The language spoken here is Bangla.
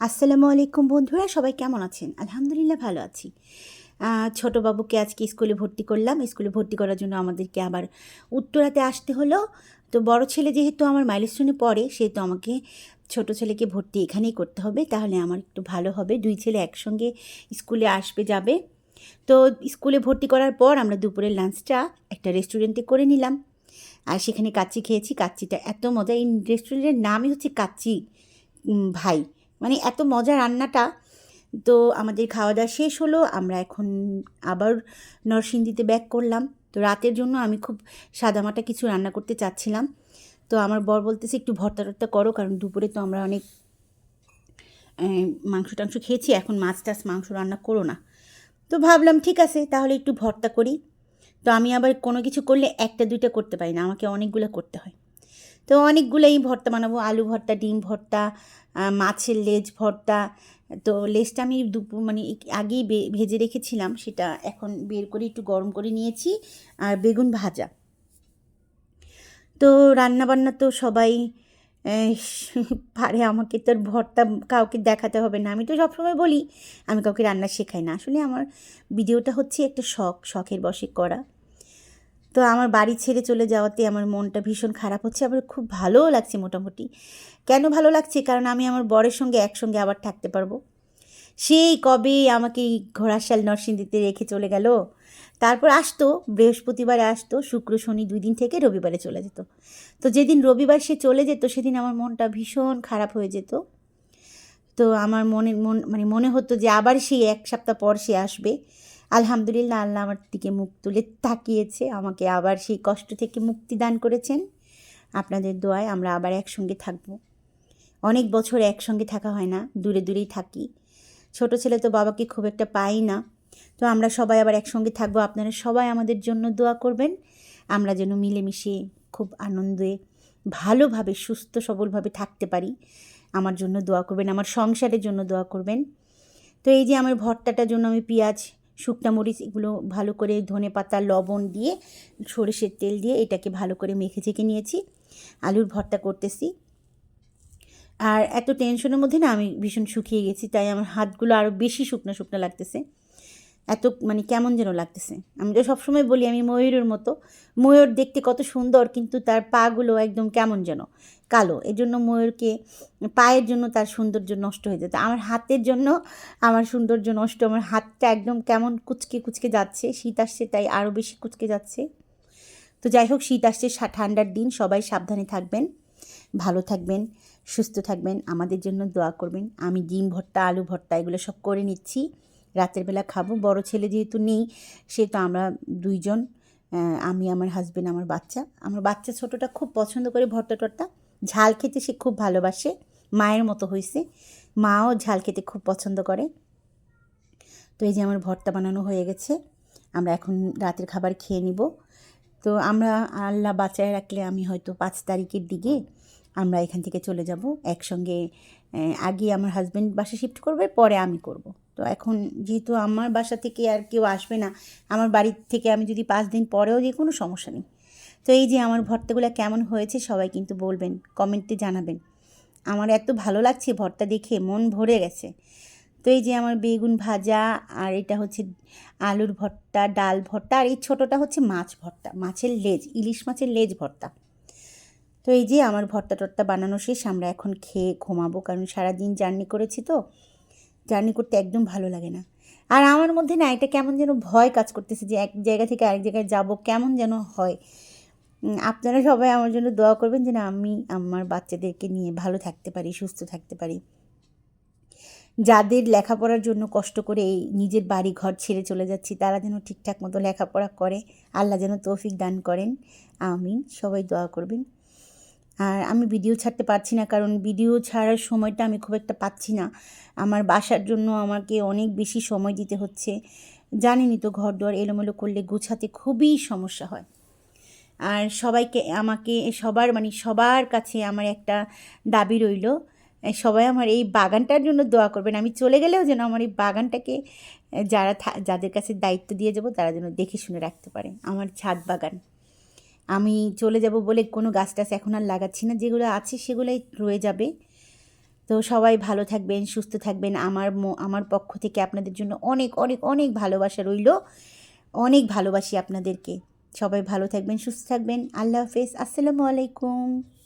আসসালামু আলাইকুম বন্ধুরা, সবাই কেমন আছেন? আলহামদুলিল্লাহ ভালো আছি। ছোট বাবুকে আজকে স্কুলে ভর্তি করলাম। স্কুলে ভর্তি করার জন্য আমাদেরকে আবার উত্তরাতে আসতে হলো। তো বড় ছেলে যেহেতু আমার মাইলস্টোনে পড়ে, সেহেতু আমাকে ছোট ছেলেকে ভর্তি এখানেই করতে হবে। তাহলে আমার একটু ভালো হবে। দুই ছেলে একসঙ্গে স্কুলে আসবে, যাবে। তো স্কুলে ভর্তি করার পর আমরা দুপুরের লাঞ্চটা একটা রেস্টুরেন্টে করে নিলাম। আর সেখানে কাচ্চি খেয়েছি। কাচ্চিটা এত মজা! এই রেস্টুরেন্টের নামই হচ্ছে কাচ্চি ভাই। মানে এত মজা রান্নাটা। তো আমাদের খাওয়া দাওয়া শেষ হলো, আমরা এখন আবার নরসিংদীতে ব্যাক করলাম। তো রাতের জন্য আমি খুব সাদামাটা কিছু রান্না করতে চাচ্ছিলাম। তো আমার বর বলতেছে, একটু ভর্তা টর্তা করো, কারণ দুপুরে তো আমরা অনেক মাংস টাংস খেয়েছি, এখন মাছ টাছ মাংস রান্না করো না। তো ভাবলাম, ঠিক আছে, তাহলে একটু ভর্তা করি। তো আমি আবার কোনো কিছু করলে একটা দুইটা করতে পারি না, আমাকে অনেকগুলো করতে হয়। তো অনেকগুলোই ভর্তা বানাবো, আলু ভর্তা, ডিম ভর্তা মাছের লেজ ভর্তা। তো লেজটা আমি দুপুর মানে আগেই ভেজে রেখেছিলাম, সেটা এখন বের করে একটু গরম করে নিয়েছি, আর বেগুন ভাজা। তো রান্নাবান্না তো সবাই পারে, আমাকে তো আর ভর্তা কাউকে দেখাতে হবে না। আমি তো সবসময় বলি, আমি কাউকে রান্না শেখাই না। আসলে আমার ভিডিওটা হচ্ছে একটা শখ, শখের বশে করা। তো আমার বাড়ি ছেড়ে চলে যাওয়াতে আমার মনটা ভীষণ খারাপ হচ্ছে, আবার খুব ভালোও লাগছে মোটামুটি। কেন ভালো লাগছে? কারণ আমি আমার বরের সঙ্গে একসঙ্গে আবার থাকতে পারব। সেই কবে আমাকে ঘোড়াশাল নরসিংদীতে রেখে চলে গেল? তারপর আসতো, বৃহস্পতিবারে আসতো, শুক্র, শনি দুই দিন থেকে রবিবারে চলে যেত। তো যেদিন রবিবার সে চলে যেত, সেদিন আমার মনটা ভীষণ খারাপ হয়ে যেত। তো আমার মনে মন মানে মনে হতো যে আবার সেই এক সপ্তাহ পর সে আসবে। আলহামদুলিল্লাহ, আল্লাহ আমার দিকে মুখ তুলে তাকিয়েছে, আমাকে আবার সেই কষ্ট থেকে মুক্তি দান করেছেন। আপনাদের দোয়ায় আমরা আবার একসঙ্গে থাকব। অনেক বছর একসঙ্গে থাকা হয় না, দূরে দূরেই থাকি। ছোট ছেলে তো বাবাকে খুব একটা পাই না। তো আমরা সবাই আবার একসঙ্গে থাকব, আপনারা সবাই আমাদের জন্য দোয়া করবেন। আমরা যেন মিলেমিশে খুব আনন্দে, ভালোভাবে, সুস্থ, সবলভাবে থাকতে পারি। আমার জন্য দোয়া করবেন, আমার সংসারের জন্য দোয়া করবেন। তো এই যে আমার ভর্তাটার জন্য আমি পেঁয়াজ শুকনা মরিচ এগুলো ভালো করে ধনে পাতা, লবণ দিয়ে সরষের তেল দিয়ে এটাকে ভালো করে মেখে ঝেঁকে নিয়েছি। আলুর ভর্তা করতেছি। আর এত টেনশনের মধ্যে না আমি ভীষণ শুকিয়ে গেছি, তাই আমার হাতগুলো আরও বেশি শুকনো শুকনো লাগতেছে। এত মানে কেমন যেন লাগতেছে। আমি তো সবসময় বলি, আমি ময়ূরের মতো। ময়ূর দেখতে কত সুন্দর, কিন্তু তার পাগুলো একদম কেমন যেন কালো। এই জন্য ময়ূরকে পায়ের জন্য তার সৌন্দর্য নষ্ট হয়ে যেত। আমার হাতের জন্য আমার সৌন্দর্য নষ্ট। আমার হাতটা একদম কেমন কুচকে কুচকে যাচ্ছে। শীত আসছে, তাই আরও বেশি কুচকে যাচ্ছে। তো যাই হোক, শীত আসছে ঠান্ডার দিন। সবাই সাবধানে থাকবেন, ভালো থাকবেন, সুস্থ থাকবেন। আমাদের জন্য দোয়া করবেন। আমি ডিম ভর্তা, আলু ভর্তা, এগুলো সব করে নিচ্ছি। রাতের বেলা খাব। বড় ছেলে যেহেতু নেই সেহেতু আমরা দুইজন আমি, আমার হাজবেন্ড আমার বাচ্চা। আমার বাচ্চা ছোটোটা খুব পছন্দ করে ভর্তা টর্তা। ঝাল খেতে সে খুব ভালোবাসে, মায়ের মতো হয়েছে মাও ঝাল খেতে খুব পছন্দ করে। তো এই যে আমার ভর্তা বানানো হয়ে গেছে, আমরা এখন রাতের খাবার খেয়ে নিব। তো আমরা আল্লাহ বাঁচায় রাখলে আমি হয়তো পাঁচ তারিখের দিকে আমরা এখান থেকে চলে যাব। একসঙ্গে আগে আমার হাজব্যান্ড বাসা শিফট করবে, পরে আমি করব। তো এখন যেহেতু আমার বাসা থেকে আর কেউ আসবে না, আমার বাড়ির থেকে আমি যদি পাঁচ দিন পরেও যে কোনো সমস্যা নেই। তো এই যে আমার ভর্তাগুলো কেমন হয়েছে সবাই কিন্তু বলবেন কমেন্টে জানাবেন। আমার এত ভালো লাগছে ভর্তা দেখে, মন ভরে গেছে। তো এই যে আমার বেগুন ভাজা, আর এটা হচ্ছে আলুর ভর্তা, ডাল ভর্তা, আর এই ছোটোটা হচ্ছে মাছ ভর্তা, মাছের লেজ, ইলিশ মাছের লেজ ভর্তা। তো এই যে আমার ভর্তা টর্তা বানানো শেষ, আমরা এখন খেয়ে ঘুমাবো। কারণ সারাদিন জার্নি করেছি তো, জার্নি করতে একদম ভালো লাগে না। আর আমার মধ্যে না এটা কেমন যেন ভয় কাজ করতেছে যে এক জায়গা থেকে আরেক জায়গায় যাব কেমন যেন হয়। আপনারা সবাই আমার জন্য দোয়া করবেন যেন আমি আমার বাচ্চাদেরকে নিয়ে ভালো থাকতে পারি, সুস্থ থাকতে পারি। যাদের লেখাপড়ার জন্য কষ্ট করে এই নিজের বাড়ি ঘর ছেড়ে চলে যাচ্ছি, তারা যেন ঠিকঠাক মতো লেখাপড়া করে। আল্লাহ যেন তৌফিক দান করেন। আমিন। সবাই দোয়া করবেন। আর আমি ভিডিও ছাড়তে পারছি না, কারণ ভিডিও ছাড়ার সময়টা আমি খুব একটা পাচ্ছি না। আমার বাসার জন্য আমাকে অনেক বেশি সময় দিতে হচ্ছে। জানেনই তো ঘর দুয়ার এলোমেলো করলে গুছাতে খুবই সমস্যা হয়। আর সবাইকে, আমাকে সবার মানে সবার কাছে আমার একটা দাবি রইল, সবাই আমার এই বাগানটার জন্য দোয়া করবেন। আমি চলে গেলেও যেন আমার এই বাগানটাকে, যারা যাদের কাছে দায়িত্ব দিয়ে যাব, তারা যেন দেখে শুনে রাখতে পারে। আমার ছাদ বাগান। আমি চলে যাব বলে কোনো গাছ টাছ এখন আর লাগাচ্ছি না। যেগুলো আছে সেগুলোই রয়ে যাবে। তো সবাই ভালো থাকবেন, সুস্থ থাকবেন। আমার আমার পক্ষ থেকে আপনাদের জন্য অনেক অনেক অনেক ভালোবাসা রইল। অনেক ভালোবাসি আপনাদেরকে। সবাই ভালো থাকবেন, সুস্থ থাকবেন। আল্লাহ হাফেজ। আসসালামু আলাইকুম।